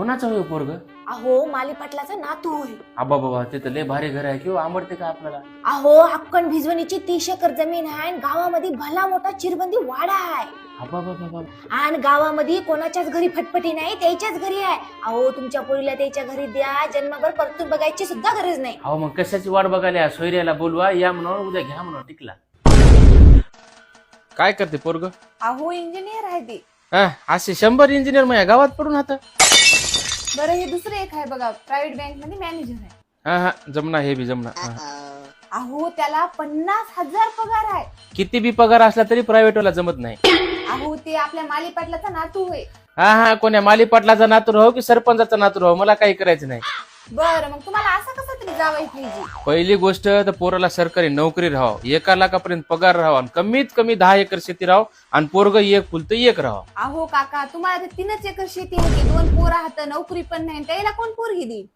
कोणाचं होय पोरग? अहो माली पाटलाचा नातू होय. आबा बाबा ते तर लय भारी घर आहे किंवा आवडते का आपल्याला? अहो अक्कन भिजवणीची तीस एकर जमीन आहे आणि गावामध्ये भला मोठा चिरबंदी वाडा आहे. आबा बाबा बाबा. आणि गावामध्ये कोणाच्याच घरी फटफटी नाही त्याच्याच घरी आहे. अहो तुमच्या पोरीला त्याच्या घरी द्या जन्मभर परतून बघायची सुद्धा गरज नाही. अहो मग कशाची वाट बघायला सोयऱ्याला बोलवा या म्हणून उद्या घ्या म्हणून टिकला. काय करते पोरग? अहो इंजिनियर आहे ते. असे शंभर इंजिनियर माझ्या गावात पडून आता बरं हे दुसरं एक आहे बघा प्रायव्हेट बँकमध्ये मॅनेजर आहे. हा हा जमना हे बी जमना. हा. अहो त्याला पन्नास हजार पगार आहे. किती बी पगार असला तरी प्रायव्हेट वाला जमत नाही. अहो ते आपल्या माली पाटलाचा नातू होय हा हा कोण्या माली पाटलाचा नातू राहो की सरपंचाचा नातू राहो मला काही करायचं नाही. बरं मग तुम्हाला असं कसं तरी जावं पाहिजे? पहिली गोष्ट तर पोराला सरकारी नोकरी राहावं. एका लाखापर्यंत पगार राहावा आणि कमीत कमी दहा एकर शेती राहावं आणि पोरग एक फुलतं एक राहावं. अहो काका तुम्हाला तर तीनच एकर शेती होती दोन पोरं हात नोकरी पण नाही त्याला कोण पोरगी देईल?